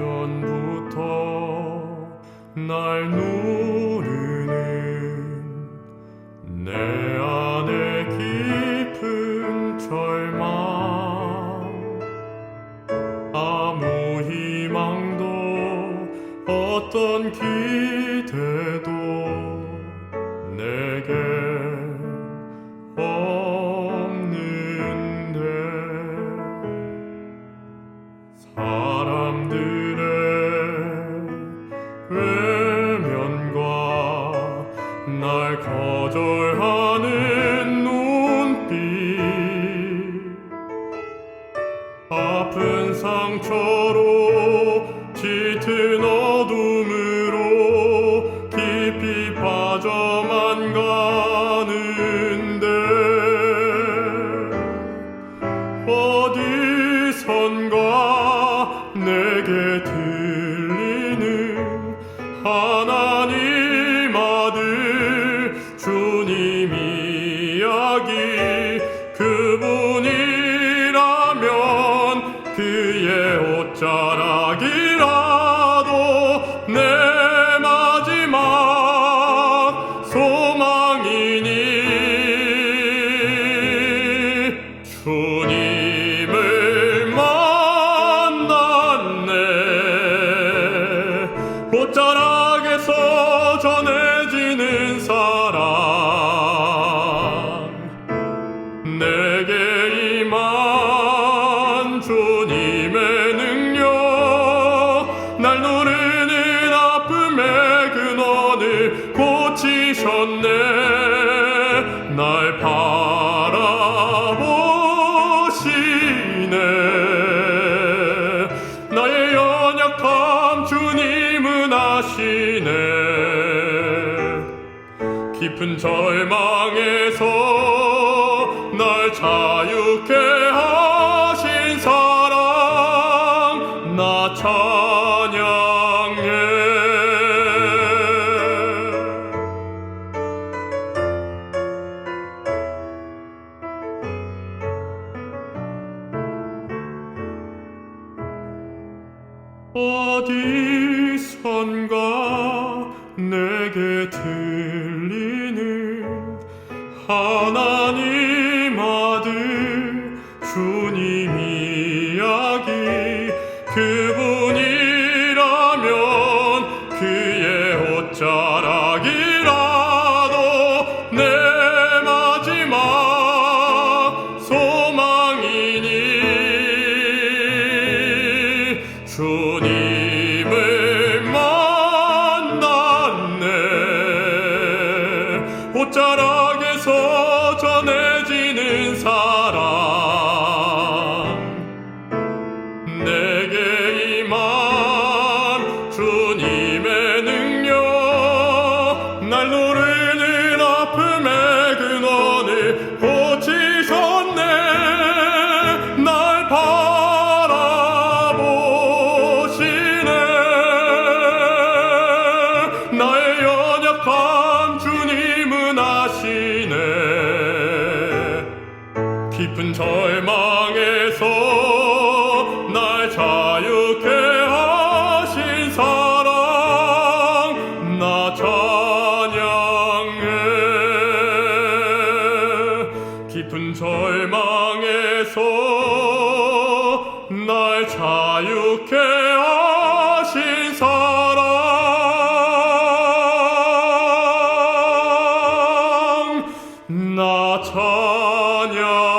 예전부터 날 누르는 내 안에 깊은 절망. 아무 희망도 어떤 기 날 거절하는 눈빛. 아픈 상처로 짙은 어둠으로 깊이 빠져만 가는데 어디선가 내게 들리는 하나님 아들 주님 이야기 그분이라면 그의 옷자락이라도 내 마지막 소망이니. 주님을 만났네. 옷자락 고치셨네. 날 바라보시네. 나의 연약함 주님은 아시네. 깊은 절망에서 어디선가 내게 들리는 하나님 옷자락에서 전해지는 사랑. 내게 임한 주님의 능력 날 누르는 아픔의 근원을 절망에서 날 자유케 하신 사랑 나 찬양해. 깊은 절망에서 날 자유케 하신 사랑 나 찬양.